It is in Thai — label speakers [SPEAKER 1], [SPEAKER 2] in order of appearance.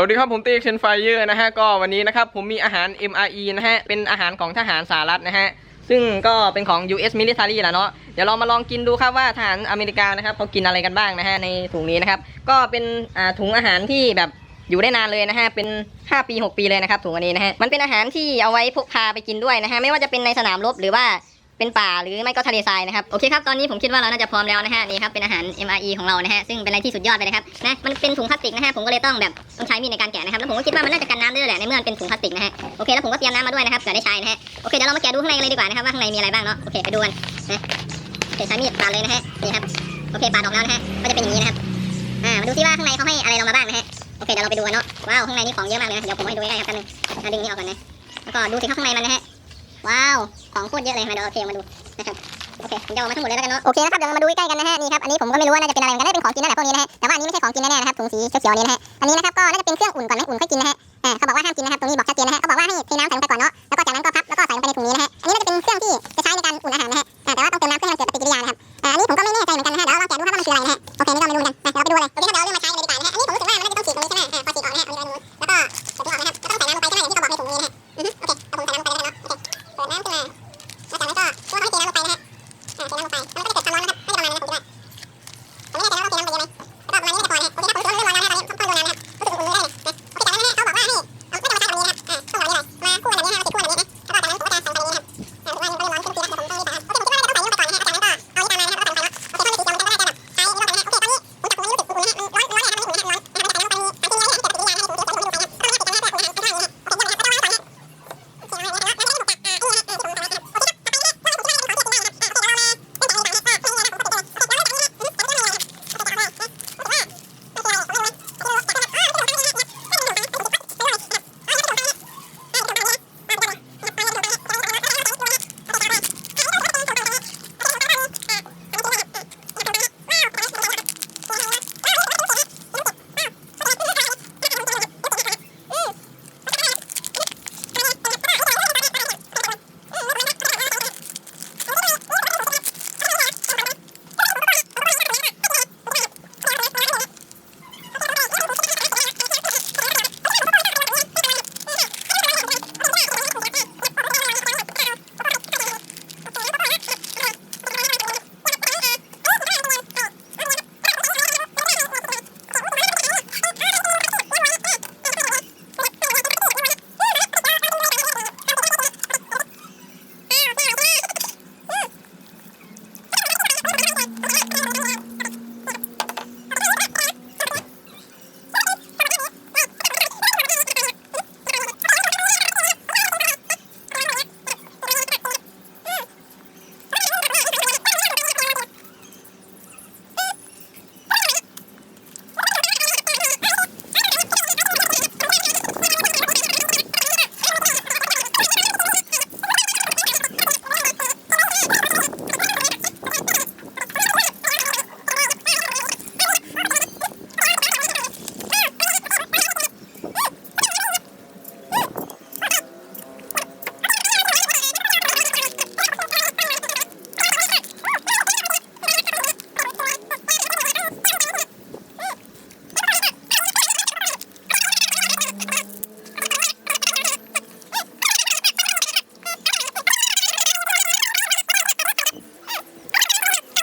[SPEAKER 1] สวัสดีครับผมตีเชนไฟเยอร์นะฮะก็วันนี้นะครับผมมีอาหาร MRE นะฮะเป็นอาหารของทหารสหรัฐนะฮะซึ่งก็เป็นของ US Military แหละเนาะเดี๋ยวเรามาลองกินดูครับว่าทหารอเมริกานะครับเขากินอะไรกันบ้างนะฮะในถุงนี้นะครับก็เป็นถุงอาหารที่แบบอยู่ได้นานเลยนะฮะเป็น 5 ปี 6 ปีเลยนะครับถุงอันนี้นะฮะมันเป็นอาหารที่เอาไว้พกพาไปกินด้วยนะฮะไม่ว่าจะเป็นในสนามรบหรือว่า เป็นป่าหรือไม่ก็ทะเลทรายนะครับโอเคครับตอนนี้ผมคิดว่าเราน่าจะพร้อมแล้วนะฮะนี่ครับเป็นอาหาร MRE ของเรานะฮะซึ่งเป็นอะไรที่สุดยอดเลยนะครับนะมันเป็นถุงพลาสติกนะฮะผมก็เลยต้องแบบต้องใช้มีดในการแกะนะครับแล้วผมก็คิดว่ามันน่าจะกันน้ำได้ด้วยแหละในเมื่อมันเป็นถุงพลาสติกนะฮะโอเคแล้วผมก็เตรียมน้ำมาด้วยนะครับเผื่อได้ใช้นะฮะโอเคเดี๋ยวเรามาแกะดูข้างในกันเลยดีกว่านะครับว่าข้างในมีอะไรบ้างเนาะโอเคไปดูกันนะโอเคใช้มีดปาดเลยนะฮะนี่ครับโอเคปาดออกแล้วนะฮะก็จะเป็นอย่างนี้นะครับอ่ามาดูซิว่าข้างในเขาให้อะไรเรามาบ้างนะฮะโอเคเดี๋ยวเราไปดูกันเนาะว้าวข้างในนี่ของเยอะมากเลยนะเดี๋ยวผมให้ดูใกล้ๆครับแป๊บนึงอะดึงนี้ออกก่อนนะแล้วก็ดูสิข้างในมันนะฮะ ว้าว ของโคตรเยอะเลยมาเดี๋ยวโอเคมาดูนะครับโอเคผมจะเอามาทั้งหมดเลยแล้วกันเนาะโอเคนะครับเดี๋ยวมาดูใกล้กันนะฮะนี่ครับอันนี้ผมก็ไม่รู้ว่าน่าจะเป็นอะไรเหมือนกันน่าจะเป็นของกินนั่นแหละพวกนี้นะฮะแต่ว่าอันนี้ไม่ใช่ของกินแน่ๆนะครับถุงสีเขียวๆนี้นะฮะอันนี้นะครับก็น่าจะเป็นเครื่องอุ่นก่อนไหมอุ่นค่อยกินนะฮะอ่าเขาบอกว่าห้ามกินนะครับตรงนี้บอกชัดเจนนะฮะเขาบอกว่าให้เทน้ำใส่ลงไป
[SPEAKER 2] ก่อนเนาะ จากนั้นก็ตัวเขาให้เทน้ำลงไปนะฮะเทน้ำลงไปแล้ว